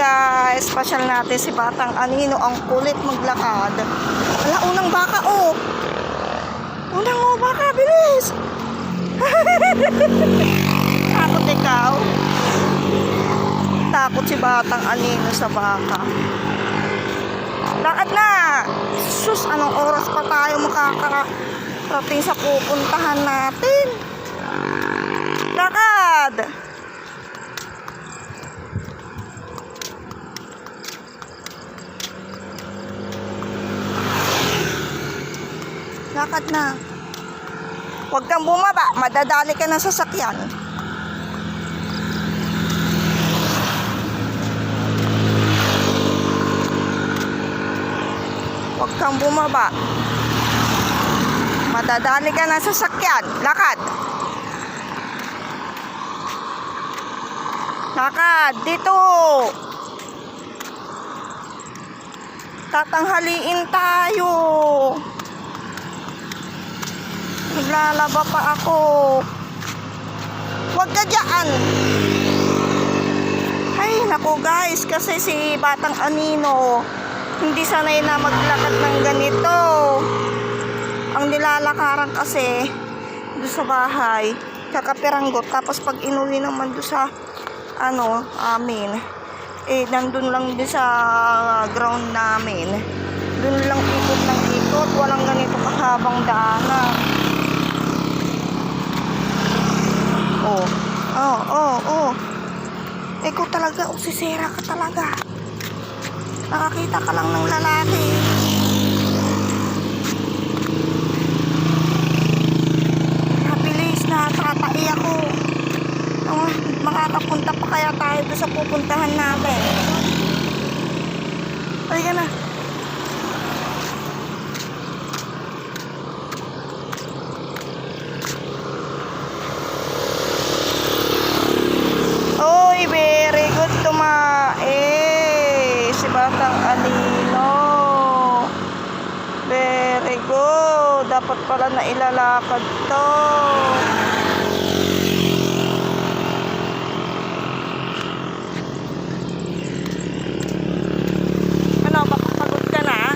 guys, pasyal natin si Batang Anino. Ang kulit maglakad. Wala, unang baka oh. Unang oh, baka, bilis. Takot ikaw. Takot si Batang Anino sa baka. Lakad na! Sus, anong oras pa tayo makakarating sa pupuntahan natin? Lakad! Lakad na. Huwag kang bumaba, madadali ka ng sasakyan. Huwag kang bumaba. Madadali ka ng sasakyan. Lakad. Lakad. Dito. Tatanghaliin tayo. Naglalaba pa ako. Huwag ka dyan. Ay, naku guys, kasi si Batang Anino, hindi sanay na maglakad ng ganito. Ang nilalakaran kasi, doon sa bahay, kakapiranggot. Tapos pag inuwi naman doon sa, ano, amin, eh, nandun lang din sa ground namin. Doon lang ikot ng ikot, walang ganito kahabang daanan. Oh, oh, oh, oh. Ikaw talaga, usisera ka talaga. Nakakita ka lang ng lalaki. Nabilis na, tatai ako. Oh, makakapunta pa kaya tayo sa pupuntahan natin. Halika na. Dapat pala na ilalakad to. Ano, baka pagod ka na?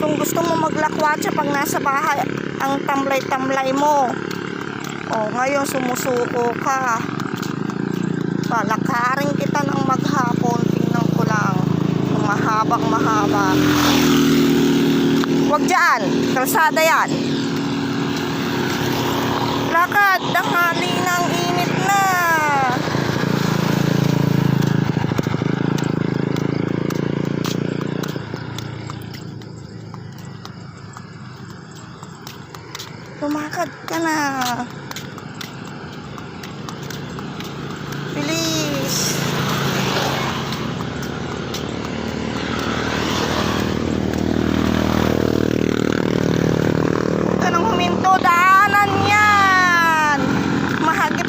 Kung gusto mo maglakwatsa pag nasa bahay, ang tamlay-tamlay mo. Oh, ngayon sumusuko ka. Palakarin kita ng maghapon. Tingnan ko lang. Mahabang mahaba. Huwag dyan. Kalsada yan. Lakad. Tanghali ang init na. Lumakad ka na. Bilis. Huwag ka nang huminto. Daanan yan. Mahagip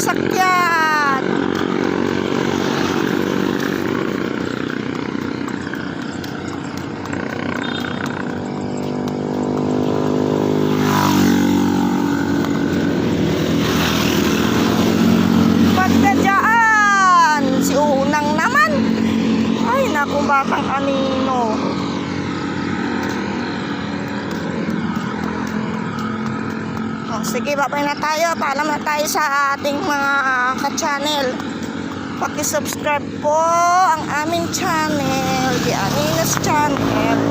ka na sa sakyan. Ba't ka dyan? Si Unang naman. Ay, naku, batang anino. Oh, sige, babay na tayo. Paalam na tayo sa ating mga ka-channel. Paki-subscribe po ang aming channel, The Aninos Channel.